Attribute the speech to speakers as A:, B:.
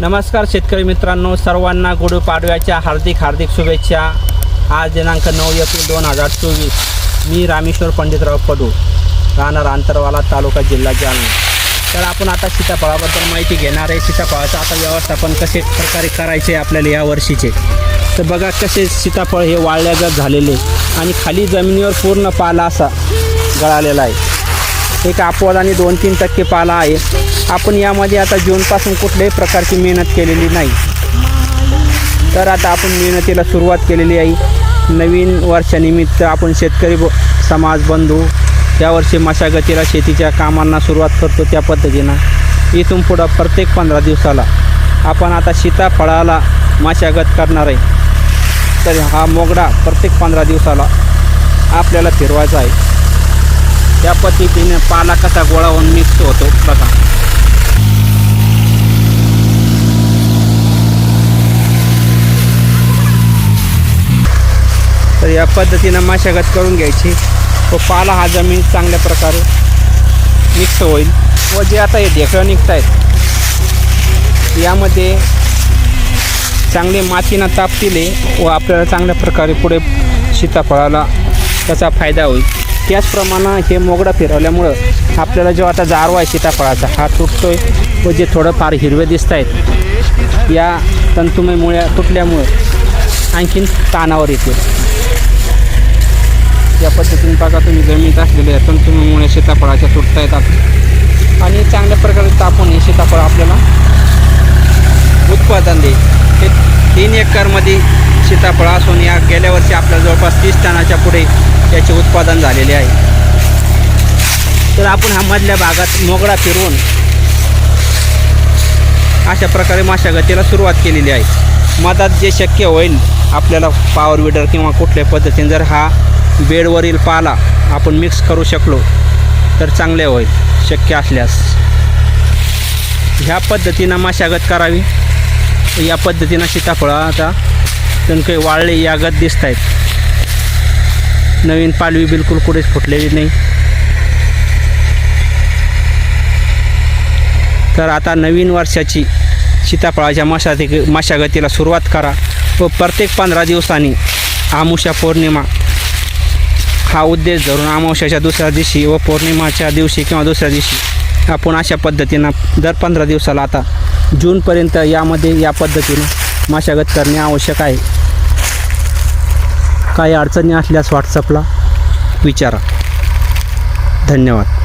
A: नमस्कार शेतकरी मित्रांनो सर्वांना गुढीपाडव्याच्या हार्दिक हार्दिक शुभेच्छा. आज दिनांक नऊ एप्रिल दोन हजार चोवीस. मी रामेश्वर पंडितराव पडू राहणार आंतरवाला तालुका जिल्हा जालना. तर आपण आता सीताफळाबद्दल माहिती घेणार आहे. सीताफळाचं आता व्यवस्थापन कसे प्रकारे करायचे आपल्याला या वर्षीचे? तर बघा कसे सीताफळ हे वाळल्यागत झालेले आणि खाली जमिनीवर पूर्ण पाला असा गळालेला आहे. एक अपवाद आणि दोन तीन टक्के पाला आहे. आपण यामध्ये आता जूनपासून कुठल्याही प्रकारची मेहनत केलेली नाही. तर आता आपण मेहनतीला सुरुवात केलेली आहे. नवीन वर्षानिमित्त आपण शेतकरी ब समाज बंधू यावर्षी मशागतीला शेतीच्या कामांना सुरुवात करतो त्या पद्धतीनं. इथून पुढं प्रत्येक पंधरा दिवसाला आपण आता सीताफळाला मशागत करणार आहे. तर हा मोगडा प्रत्येक पंधरा दिवसाला आपल्याला फिरवायचा आहे. त्या पद्धतीने पाला कसा गोळा होऊन मिक्स होतो बघा. तर या पद्धतीनं मशागत करून घ्यायची. व पाला हा जमीन चांगल्या प्रकारे मिक्स होईल. व जे आता हे ढेकळं निघत आहेत यामध्ये चांगले मातीनं ताप दिले व आपल्याला चांगल्या प्रकारे पुढे सीताफळाला त्याचा फायदा होईल. त्याचप्रमाणे हे मोगडा फिरवल्यामुळं आपल्याला जो आता जारवा आहे सीताफळाचा हा तुटतोय व जे थोडंफार हिरवे दिसत आहेत या तंतुमयमुळे तुटल्यामुळे तुटल्यामुळं आणखीन कानावर येते या पद्धतीने बघा तुम्ही जमिनीत असलेल्या तंतुमयमुळे सीताफळाच्या तुटता येतात आणि चांगल्या प्रकारे तापून हे सीताफळ आपल्याला उत्पादन देईल. हे तीन एकरमध्ये सीताफळ असून या गेल्या वर्षी आपल्या जवळपास तीस टनाच्या पुढे याचे उत्पादन झालेले आहे. तर आपण हा मधल्या भागात मोगडा फिरवून अशा प्रकारे मशागतीला सुरुवात केलेली आहे. मधात जे शक्य होईल आपल्याला पॉवर विडर किंवा कुठल्या पद्धतीने जर हा बेडवरील पाला आपण मिक्स करू शकलो तर चांगले होईल शक्य असल्यास. ह्या पद्धतीनं मशागत करावी. या पद्धतीनं सीताफळं आता काही वाळले यागत दिसत आहेत नवीन पालवी बिलकुल कुठेच फुटलेली नाही. तर आता नवीन वर्षाची सीताफळाच्या मशागती मशागतीला सुरुवात करा व प्रत्येक पंधरा दिवसांनी आमुषा पौर्णिमा. हा उद्देश धरून अमावस्याच्या दुसऱ्या दिवशी व पौर्णिमाच्या दिवशी किंवा दुसऱ्या दिवशी आपण अशा पद्धतीनं दर पंधरा दिवसाला आता जूनपर्यंत यामध्ये या पद्धतीनं मशागत करणे आवश्यक आहे. काही अडचणी असल्यास व्हॉट्सअपला विचारा. धन्यवाद.